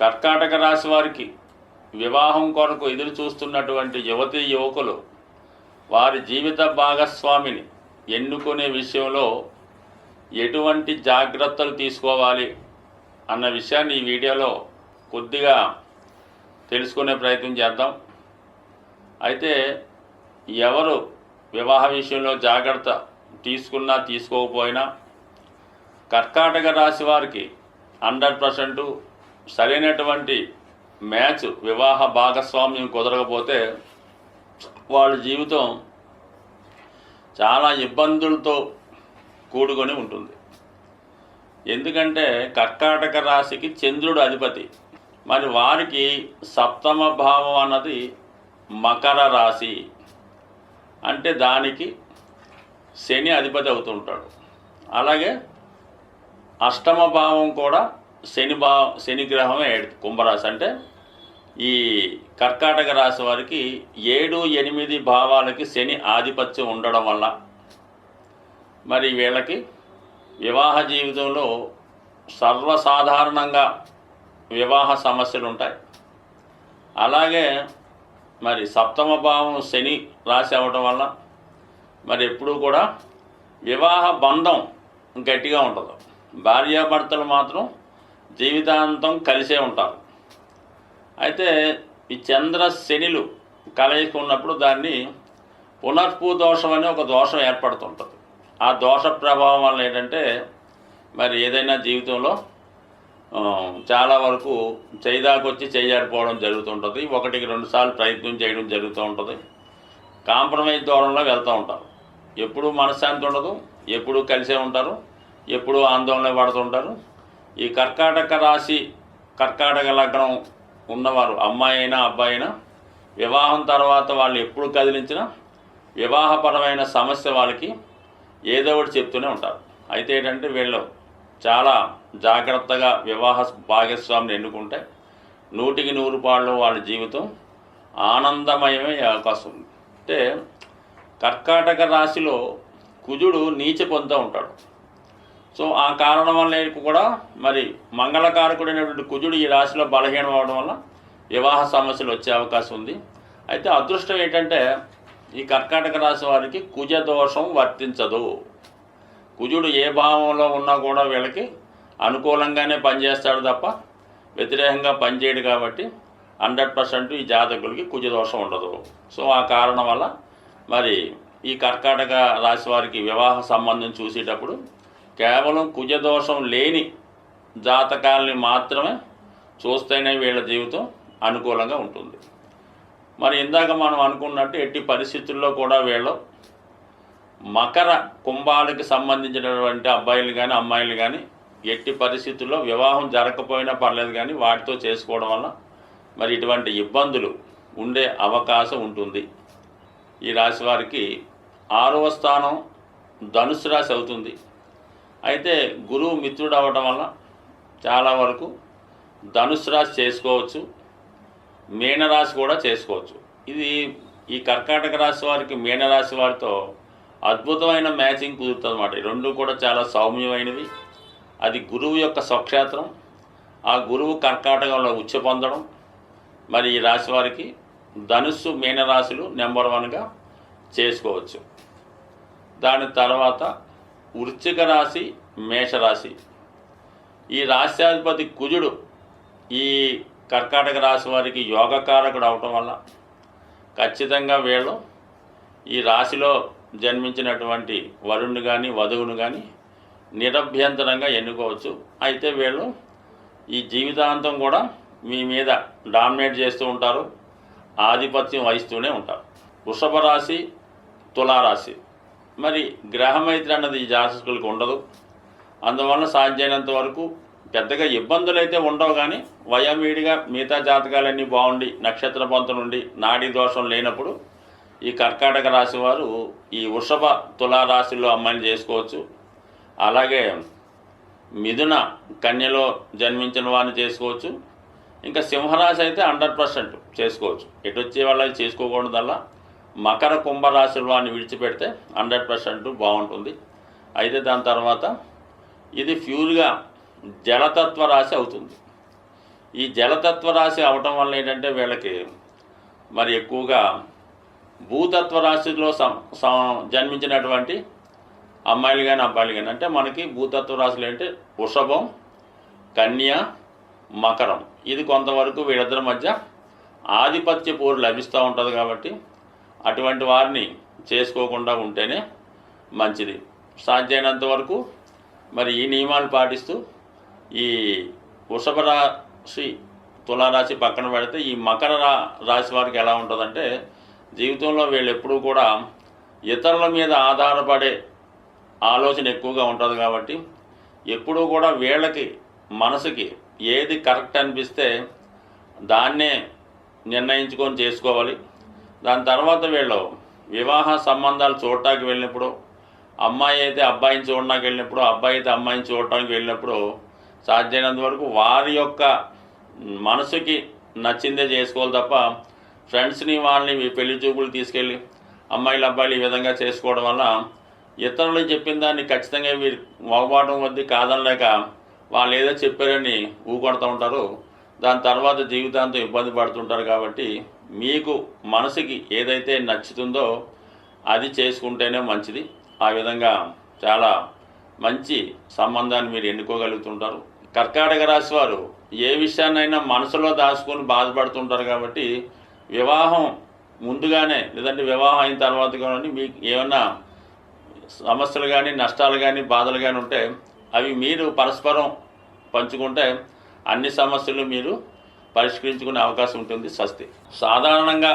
కర్కాటక రాశి వారికి వివాహం కొరకు ఎదురు చూస్తున్నటువంటి యువతీ యువకులు వారి జీవిత భాగస్వామిని ఎన్నుకునే విషయంలో ఎటువంటి జాగ్రత్తలు తీసుకోవాలి అన్న విషయాన్ని ఈ వీడియోలో కొద్దిగా తెలుసుకునే ప్రయత్నం చేద్దాం. అయితే ఎవరు వివాహ విషయంలో జాగ్రత్త తీసుకున్నా తీసుకోకపోయినా కర్కాటక రాశి వారికి హండ్రెడ్ పర్సెంట్ సరైనటువంటి మ్యాచ్ వివాహ భాగస్వామ్యం కుదరకపోతే వాళ్ళ జీవితం చాలా ఇబ్బందులతో కూడుకొని ఉంటుంది. ఎందుకంటే కర్కాటక రాశికి చంద్రుడు అధిపతి. మరి వారికి సప్తమ భావం అన్నది మకర రాశి. అంటే దానికి శని అధిపతి అవుతుంటాడు అలాగే అష్టమ భావం కూడా శని భావం శని గ్రహమే కుంభరాశి. అంటే ఈ కర్కాటక రాశి వారికి ఏడు ఎనిమిది భావాలకి శని ఆధిపత్యం ఉండడం వల్ల మరి వీళ్ళకి వివాహ జీవితంలో సర్వసాధారణంగా వివాహ సమస్యలు ఉంటాయి అలాగే మరి సప్తమ భావం శని రాశి అవ్వటం వల్ల మరి ఎప్పుడూ కూడా వివాహ బంధం గట్టిగా ఉంటుంది. భార్యాభర్తలు మాత్రం జీవితాంతం కలిసే ఉంటారు. అయితే ఈ చంద్ర శనిలు కలయిక ఉన్నప్పుడు దాన్ని పునర్పూ దోషం అనే ఒక దోషం ఏర్పడుతుంటుంది. ఆ దోష ప్రభావం వల్ల ఏంటంటే మరి ఏదైనా జీవితంలో చాలా వరకు చేయదాకొచ్చి చేయారిపోవడం జరుగుతుంటుంది. ఒకటికి రెండు సార్లు ప్రయత్నం చేయడం జరుగుతూ ఉంటుంది. కాంప్రమైజ్ దూరంలో వెళ్తూ ఉంటారు. ఎప్పుడూ మనశ్శాంతి ఉండదు ఎప్పుడూ కలిసే ఉంటారు ఎప్పుడూ ఆందోళన పడుతుంటారు. ఈ కర్కాటక రాశి కర్కాటక లగ్నం ఉన్నవారు అమ్మాయి అయినా అబ్బాయి అయినా వివాహం తర్వాత వాళ్ళు ఎప్పుడు కదిలించినా వివాహపరమైన సమస్య వాళ్ళకి ఏదో ఒకటి చెప్తూనే ఉంటారు. అయితే ఏంటంటే వీళ్ళు చాలా జాగ్రత్తగా వివాహ భాగస్వామిని ఎన్నుకుంటే నూటికి నూరు పాళ్ళు వాళ్ళ జీవితం ఆనందమయమే అవకాశం. ఉంది అంటే కర్కాటక రాశిలో కుజుడు నీచ పొందుతూ ఉంటాడు. సో ఆ కారణం వల్ల కూడా మరి మంగళకారకుడైనటువంటి కుజుడు ఈ రాశిలో బలహీనం అవడం వల్ల వివాహ సమస్యలు వచ్చే అవకాశం ఉంది. అయితే అదృష్టం ఏంటంటే ఈ కర్కాటక రాశి వారికి కుజ దోషం వర్తించదు. కుజుడు ఏ భావంలో ఉన్నా కూడా వీళ్ళకి అనుకూలంగానే పనిచేస్తాడు తప్ప వ్యతిరేకంగా పనిచేయడు కాబట్టి హండ్రెడ్ పర్సెంట్ ఈ జాతకులకి కుజ దోషం ఉండదు. సో ఆ కారణం వల్ల మరి ఈ కర్కాటక రాశి వారికి వివాహ సంబంధం చూసేటప్పుడు కేవలం కుజ దోషం లేని జాతకాలని మాత్రమే చూస్తేనే వీళ్ళ జీవితం అనుకూలంగా ఉంటుంది. మరి ఇందాక మనం అనుకున్నట్టు ఎట్టి పరిస్థితుల్లో కూడా వీళ్ళు మకర కుంభాలకి సంబంధించినటువంటి అబ్బాయిలు కానీ అమ్మాయిలు కానీ ఎట్టి పరిస్థితుల్లో వివాహం జరగకపోయినా పర్లేదు కానీ వాటితో చేసుకోవడం వల్ల మరి ఇటువంటి ఇబ్బందులు ఉండే అవకాశం ఉంటుంది. ఈ రాశి వారికి ఆరవ స్థానం ధనుసు రాశి అవుతుంది. అయితే గురువు మిత్రుడు అవ్వడం వల్ల చాలా వరకు ధనుసు రాశి చేసుకోవచ్చు మీనరాశి కూడా చేసుకోవచ్చు. ఇది ఈ కర్కాటక రాశి వారికి మీనరాశి వారితో అద్భుతమైన మ్యాచింగ్ కుదురుతుంది అనమాట రెండు కూడా చాలా సౌమ్యమైనవి. అది గురువు యొక్క స్వక్షేత్రం. ఆ గురువు కర్కాటకంలో ఉచ్చ పొందడం. మరి ఈ రాశి వారికి ధనుస్సు మీనరాశులు నెంబర్ వన్గా చేసుకోవచ్చు. దాని తర్వాత వృశ్చిక రాశి మేషరాశి. ఈ రాశ్యాధిపతి కుజుడు ఈ కర్కాటక రాశి వారికి యోగకారకుడు అవటం వల్ల ఖచ్చితంగా వీళ్ళు ఈ రాశిలో జన్మించినటువంటి వరుణ్ణి కానీ వధువును కానీ నిరభ్యంతరంగా ఎన్నుకోవచ్చు. అయితే వీళ్ళు ఈ జీవితాంతం కూడా మీ మీద డామినేట్ చేస్తూ ఉంటారు. ఆధిపత్యం వహిస్తూనే ఉంటారు. వృషభ రాశి తులారాశి. మరి గ్రహమైత్రి అన్నది ఈ జాతకులకు ఉండదు. అందువల్ల సాధ్యమైనంత వరకు పెద్దగా ఇబ్బందులు అయితే ఉండవు కానీ వయమీడిగా మిగతా జాతకాలన్నీ బాగుండి నక్షత్ర పంత నాడీ దోషం లేనప్పుడు ఈ కర్కాటక రాశి వారు ఈ వృషభ తులారాశిలో అమ్మాయిని చేసుకోవచ్చు. అలాగే మిథున కన్యలో జన్మించిన వారిని చేసుకోవచ్చు. ఇంకా సింహరాశి అయితే హండ్రెడ్ పర్సెంట్ చేసుకోవచ్చు. ఎటు వచ్చే వాళ్ళకి చేసుకోకూడదల్లా. మకర కుంభరాశుల వారిని విడిచిపెడితే హండ్రెడ్ పర్సెంట్ బాగుంటుంది. అయితే దాని తర్వాత ఇది ప్యూర్గా జలతత్వ రాశి అవుతుంది. ఈ జలతత్వ రాశి అవటం వల్ల ఏంటంటే వీళ్ళకి మరి ఎక్కువగా భూతత్వ రాశిలో సం జన్మించినటువంటి అమ్మాయిలు కానీ అబ్బాయిలు కానీ అంటే మనకి భూతత్వ రాశులు ఏంటంటే వృషభం కన్య మకరం. ఇది కొంతవరకు వీళ్ళిద్దరి మధ్య ఆధిపత్య పోరు లభిస్తూ ఉంటుంది కాబట్టి అటువంటి వారిని చేసుకోకుండా ఉంటేనే మంచిది. సాధ్యమైనంత వరకు మరి ఈ నియమాలు పాటిస్తూ ఈ వృషభ రాశి తులారాశి పక్కన పెడితే ఈ మకర రా రాశి వారికి ఎలా ఉంటుందంటే జీవితంలో వీళ్ళు ఎప్పుడూ కూడా ఇతరుల మీద ఆధారపడే ఆలోచన ఎక్కువగా ఉంటుంది కాబట్టి ఎప్పుడూ కూడా వీళ్ళకి మనసుకి ఏది కరెక్ట్ అనిపిస్తే దాన్నే నిర్ణయించుకొని చేసుకోవాలి. దాని తర్వాత వీళ్ళు వివాహ సంబంధాలు చూడటానికి వెళ్ళినప్పుడు అమ్మాయి అయితే అబ్బాయిని చూడడానికి వెళ్ళినప్పుడు అబ్బాయి అయితే అమ్మాయిని చూడటానికి వెళ్ళినప్పుడు సాధ్యమైనంత వరకు వారి యొక్క మనసుకి నచ్చిందే చేసుకోవాలి తప్ప ఫ్రెండ్స్ని వాళ్ళని మీ పెళ్ళి చూపులు తీసుకెళ్ళి అమ్మాయిలు అబ్బాయిలు ఈ విధంగా చేసుకోవడం వల్ల ఇతరులు చెప్పిన దాన్ని ఖచ్చితంగా వీరు మొగబాటం వద్ద కాదనలేక వాళ్ళు ఏదో చెప్పారని ఊకొడుతూ ఉంటారు. దాని తర్వాత జీవితాంతం ఇబ్బంది పడుతుంటారు కాబట్టి మీకు మనసుకి ఏదైతే నచ్చుతుందో అది చేసుకుంటేనే మంచిది. ఆ విధంగా చాలా మంచి సంబంధాన్ని మీరు ఎన్నుకోగలుగుతుంటారు. కర్కాటక రాశి వారు ఏ విషయాన్నైనా మనసులో దాచుకొని బాధపడుతుంటారు కాబట్టి వివాహం ముందుగానే లేదంటే వివాహం అయిన తర్వాత కానీ మీకు ఏమన్నా సమస్యలు కానీ నష్టాలు కానీ బాధలు కానీ ఉంటే అవి మీరు పరస్పరం పంచుకుంటే అన్ని సమస్యలు మీరు పరిష్కరించుకునే అవకాశం ఉంటుంది స్వస్తి. సాధారణంగా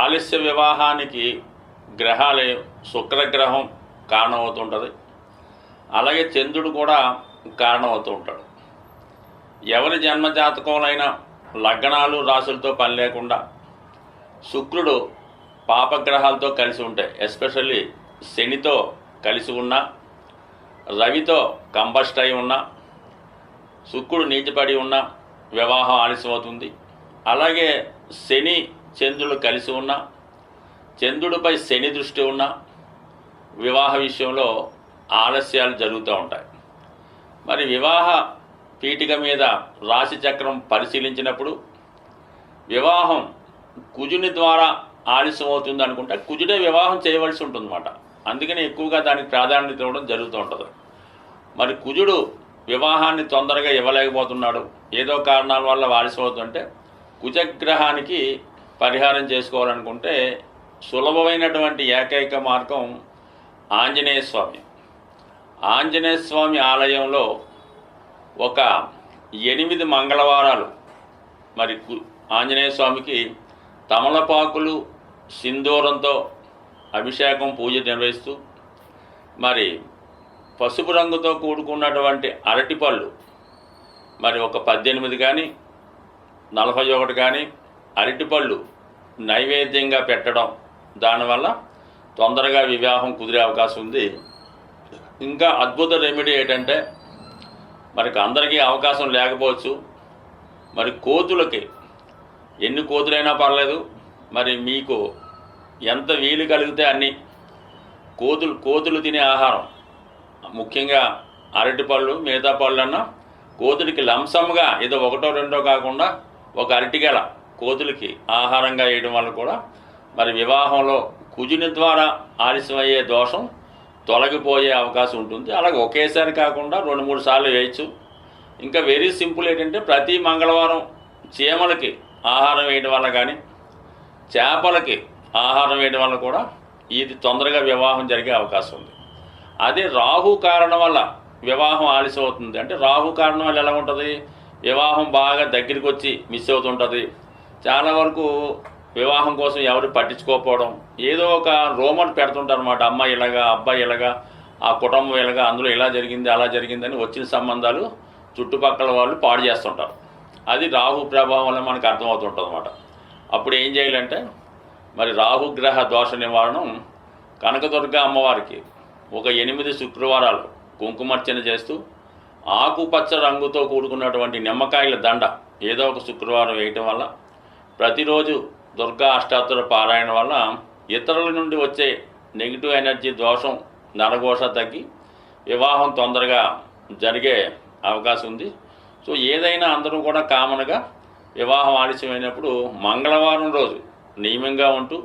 ఆలస్య వివాహానికి గ్రహాలే శుక్రగ్రహం కారణమవుతుంటుంది అలాగే చంద్రుడు కూడా కారణమవుతూ ఉంటాడు. ఎవరి జన్మ అయినా లగ్నాలు రాసులతో పని లేకుండా శుక్రుడు పాపగ్రహాలతో కలిసి ఉంటాయి ఎస్పెషల్లీ శనితో కలిసి ఉన్న రవితో కంబస్ట్ అయి ఉన్న శుక్రుడు నీచపడి ఉన్న వివాహం ఆలస్యం అవుతుంది అలాగే శని చంద్రుడు కలిసి ఉన్న చంద్రుడిపై శని దృష్టి ఉన్న వివాహ విషయంలో ఆలస్యాలు జరుగుతూ ఉంటాయి. మరి వివాహ పీఠిక మీద రాశి చక్రం పరిశీలించినప్పుడు వివాహం కుజుని ద్వారా ఆలస్యం అవుతుంది అనుకుంటే కుజుడే వివాహం చేయవలసి ఉంటుందన్నమాట. అందుకని ఎక్కువగా దానికి ప్రాధాన్యత ఇవ్వడం జరుగుతూ ఉంటుంది. మరి కుజుడు వివాహాన్ని తొందరగా ఇవ్వలేకపోతున్నాడు. ఏదో కారణాల వల్ల ఆలస్యం అవుతుంటే కుజగ్రహానికి పరిహారం చేసుకోవాలనుకుంటే సులభమైనటువంటి ఏకైక మార్గం ఆంజనేయ స్వామి. ఆంజనేయ స్వామి ఆలయంలో ఒక ఎనిమిది మంగళవారాలు. మరి కు- ఆంజనేయ స్వామికి తమలపాకులు సింధూరంతో అభిషేకం పూజ నిర్వహిస్తూ మరి పసుపు రంగుతో కూడుకున్నటువంటి అరటిపళ్ళు మరి ఒక పద్దెనిమిది కానీ నలభై ఒకటి కానీ అరటిపళ్ళు నైవేద్యంగా పెట్టడం. దానివల్ల తొందరగా వివాహం కుదిరే అవకాశం ఉంది. ఇంకా అద్భుత రెమెడీ ఏంటంటే మరికి అందరికీ అవకాశం లేకపోవచ్చు. మరి కోతులకి ఎన్ని కోతులైనా పర్లేదు మరి మీకు ఎంత వీలు కలిగితే అన్ని కోతులు కోతులు తినే ఆహారం. ముఖ్యంగా అరటిపళ్ళు మిగతా పళ్ళన్నా కోతులకి లంసంగా ఏదో ఒకటో రెండో కాకుండా ఒక అరటిగల కోతులకి ఆహారంగా వేయడం వల్ల కూడా మరి వివాహంలో కుజుని ద్వారా ఆలస్యమయ్యే దోషం తొలగిపోయే అవకాశం ఉంటుంది. అలాగే ఒకేసారి కాకుండా రెండు మూడు సార్లు వేయచ్చు. ఇంకా వెరీ సింపుల్ ఏంటంటే ప్రతి మంగళవారం చీమలకి ఆహారం వేయడం వల్ల కానీ చేపలకి ఆహారం వేయడం వల్ల కూడా ఇది తొందరగా వివాహం జరిగే అవకాశం ఉంది. అదే రాహు కారణం వల్ల వివాహం ఆలస్యం అవుతుంది అంటే రాహు కారణం వల్ల ఎలా ఉంటుంది? వివాహం బాగా దగ్గరికి వచ్చి మిస్ అవుతుంటుంది. చాలా వరకు వివాహం కోసం ఎవరు పట్టించుకోకపోవడం. ఏదో ఒక రోమన్ పెడుతుంటారు అనమాట అమ్మాయి ఇలాగా అబ్బాయి ఇలాగా ఆ కుటుంబం ఇలాగా అందులో ఇలా జరిగింది అలా జరిగిందని వచ్చిన సంబంధాలు చుట్టుపక్కల వాళ్ళు పాడు చేస్తుంటారు. అది రాహు ప్రభావం వల్ల మనకు అర్థమవుతుంటుంది అనమాట అప్పుడు ఏం చేయాలంటే మరి రాహుగ్రహ దోష నివారణం కనకదుర్గ అమ్మవారికి ఒక ఎనిమిది శుక్రవారాలు కుంకుమర్చన చేస్తూ ఆకుపచ్చ రంగుతో కూడుకున్నటువంటి నిమ్మకాయల దండ ఏదో ఒక శుక్రవారం వేయటం వల్ల ప్రతిరోజు దుర్గా అష్టాత్తుల పారాయణ వల్ల ఇతరుల నుండి వచ్చే నెగిటివ్ ఎనర్జీ దోషం నరఘోష తగ్గి వివాహం తొందరగా జరిగే అవకాశం ఉంది. సో ఏదైనా అందరూ కూడా కామన్గా వివాహం ఆలస్యమైనప్పుడు మంగళవారం రోజు నియమంగా ఉంటూ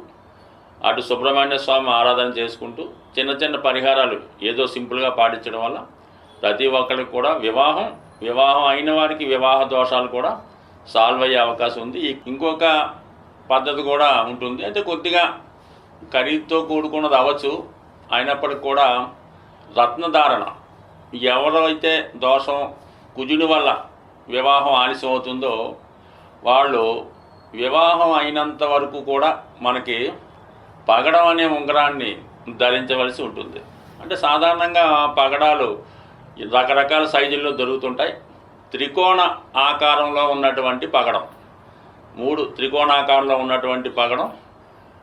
అటు సుబ్రహ్మణ్య స్వామి ఆరాధన చేసుకుంటూ చిన్న చిన్న పరిహారాలు ఏదో సింపుల్గా పాటించడం వల్ల ప్రతి ఒక్కరికి కూడా వివాహం వివాహం అయిన వారికి వివాహ దోషాలు కూడా సాల్వ్ అయ్యే అవకాశం ఉంది. ఇంకొక పద్ధతి కూడా ఉంటుంది. అయితే కొద్దిగా ఖరీదుతో కూడుకున్నది అవ్వచ్చు. అయినప్పటికి కూడా రత్నధారణ. ఎవరైతే దోషం కుజుడి వల్ల వివాహం ఆలస్యం అవుతుందో వాళ్ళు వివాహం అయినంత వరకు కూడా మనకి పగడం అనే ఉంగరాన్ని ధరించవలసి ఉంటుంది. అంటే సాధారణంగా పగడాలు రకరకాల సైజుల్లో దొరుకుతుంటాయి. త్రికోణ ఆకారంలో ఉన్నటువంటి పగడం. మూడు త్రికోణాకారంలో ఉన్నటువంటి పగడం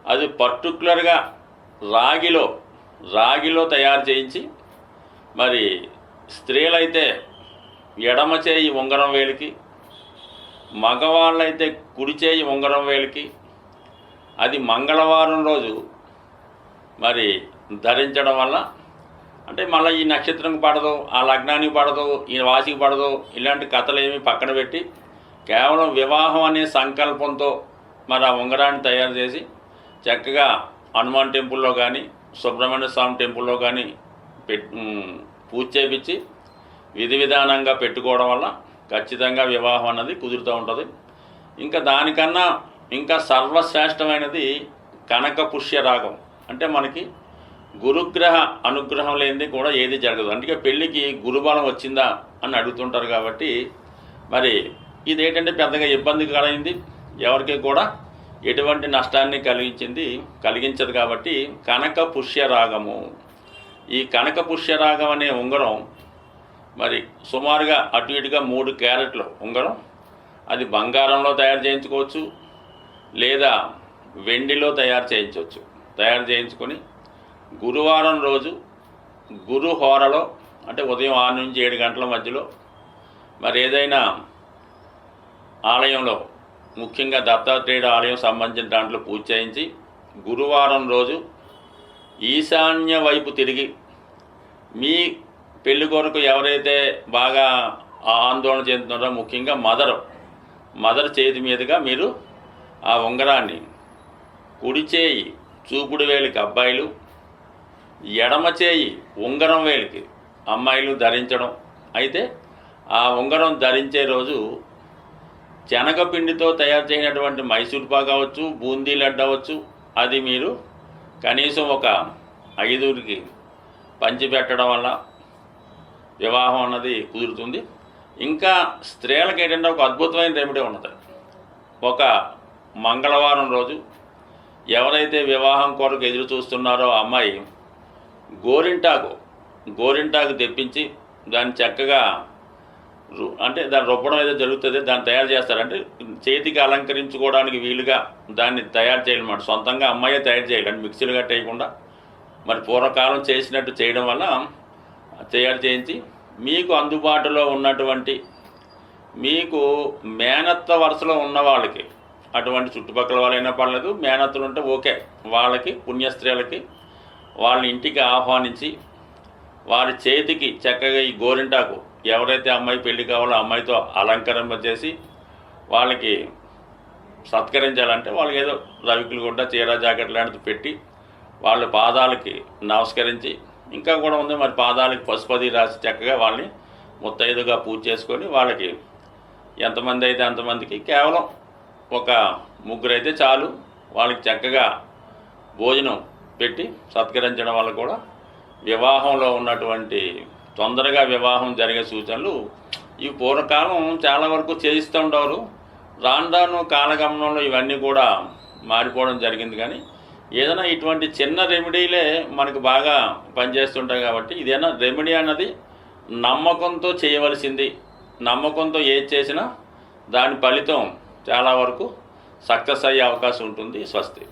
అది పర్టికులర్గా రాగిలో రాగిలో తయారు చేయించి మరి స్త్రీలైతే ఎడమ చేయి ఉంగరం వేలికి మగవాళ్ళైతే కుడి చేయి ఉంగరం వేలికి అది మంగళవారం రోజు మరి ధరించడం వల్ల అంటే మళ్ళీ ఈ నక్షత్రం పడదు ఆ లగ్నానికి పడదు ఈ వాసికి పడదు ఇలాంటి కథలు ఏమి పక్కన పెట్టి కేవలం వివాహం అనే సంకల్పంతో మరి ఆ ఉంగరాన్ని తయారు చేసి చక్కగా హనుమాన్ టెంపుల్లో కానీ సుబ్రహ్మణ్య స్వామి టెంపుల్లో కానీ పూజ చేపించి విధి విధానంగా పెట్టుకోవడం వల్ల ఖచ్చితంగా వివాహం అన్నది కుదురుతూ ఉంటుంది. ఇంకా దానికన్నా ఇంకా సర్వశ్రేష్టమైనది కనక పుష్య రాగం. అంటే మనకి గురుగ్రహ అనుగ్రహం లేనిది కూడా ఏది జరగదు. అందుకే పెళ్ళికి గురుబలం వచ్చిందా అని అడుగుతుంటారు కాబట్టి మరి ఇది ఏంటంటే పెద్దగా ఇబ్బంది ఇబ్బందికరమైంది ఎవరికి కూడా ఎటువంటి నష్టాన్ని కలిగించింది కలిగించదు కాబట్టి కనక పుష్య రాగము. ఈ కనక పుష్య రాగం అనే ఉంగరం మరి సుమారుగా అటు ఇటుగా మూడు క్యారెట్లు ఉంగరం అది బంగారంలో తయారు చేయించుకోవచ్చు లేదా వెండిలో తయారు చేయించవచ్చు. తయారు చేయించుకొని గురువారం రోజు గురు హోరలో అంటే ఉదయం ఆరు నుంచి ఏడు గంటల మధ్యలో మరి ఏదైనా ఆలయంలో ముఖ్యంగా దత్తాత్రేయుడు ఆలయం సంబంధించిన దాంట్లో పూజ చేయించి గురువారం రోజు ఈశాన్య వైపు తిరిగి మీ పెళ్ళి కొరకు ఎవరైతే బాగా ఆందోళన చెందుతున్నారో ముఖ్యంగా మదర్ మదర్ చేతి మీదుగా మీరు ఆ ఉంగరాన్ని కుడి చేయి చూపుడు వేలికి అబ్బాయిలు ఎడమ చేయి ఉంగరం వేలికి అమ్మాయిలు ధరించడం. అయితే ఆ ఉంగరం ధరించే రోజు శనగపిండితో తయారు చేసినటువంటి మైసూర్ పాక్ అవ్వచ్చు బూందీ లడ్డు అవ్వచ్చు అది మీరు కనీసం ఒక ఐదుగురికి పంచిపెట్టడం వల్ల వివాహం అన్నది కుదురుతుంది. ఇంకా స్త్రీలకు ఏంటంటే ఒక అద్భుతమైన రెమెడీ ఉన్నది. ఒక మంగళవారం రోజు ఎవరైతే వివాహం కొరకు ఎదురు చూస్తున్నారో ఆ అమ్మాయి గోరింటాకు గోరింటాకు తెప్పించి దాన్ని చక్కగా అంటే దాన్ని రుబ్బడం ఏదో జరుగుతుంది దాన్ని తయారు చేస్తారంటే చేతికి అలంకరించుకోవడానికి వీలుగా దాన్ని తయారు చేయాలన్నమాట సొంతంగా అమ్మాయే తయారు చేయాలండి మిక్సీలు గట్ట వేయకుండా మరి పూర్వకాలం చేసినట్టు చేయడం వల్ల తయారు చేయించి మీకు అందుబాటులో ఉన్నటువంటి మీకు మేనత్త వరుసలో ఉన్న వాళ్ళకి అటువంటి చుట్టుపక్కల వాళ్ళైనా పర్లేదు మేనత్తలు ఉంటే ఓకే. వాళ్ళకి పుణ్యస్త్రీలకి వాళ్ళని ఇంటికి ఆహ్వానించి వారి చేతికి చక్కగా ఈ గోరింటాకు ఎవరైతే అమ్మాయి పెళ్ళి కావాలో అమ్మాయితో అలంకరణ చేసి వాళ్ళకి సత్కరించాలంటే వాళ్ళకి ఏదో రవికులు గుడ్డ చీర జాకెట్ లాంటిది పెట్టి వాళ్ళ పాదాలకి నమస్కరించి ఇంకా కూడా ఉంది మరి పాదాలకి పసుపది రాసి చక్కగా వాళ్ళని ముత్తైదుగా పూజ చేసుకొని వాళ్ళకి ఎంతమంది అయితే అంతమందికి కేవలం ఒక ముగ్గురు అయితే చాలు. వాళ్ళకి చక్కగా భోజనం పెట్టి సత్కరించడం వల్ల కూడా వివాహంలో ఉన్నటువంటి తొందరగా వివాహం జరిగే సూచనలు ఈ పూర్వకాలం చాలా వరకు చేయిస్తూ ఉండేవారు. రాను రాను కాలగమనంలో ఇవన్నీ కూడా మారిపోవడం జరిగింది కానీ ఏదైనా ఇటువంటి చిన్న రెమెడీలే మనకు బాగా పనిచేస్తుంటాయి కాబట్టి ఇదేనా రెమెడీ అన్నది నమ్మకంతో చేయవలసింది. నమ్మకంతో ఏది చేసినా దాని ఫలితం చాలా వరకు సక్సెస్ అయ్యే అవకాశం ఉంటుంది స్వస్తి.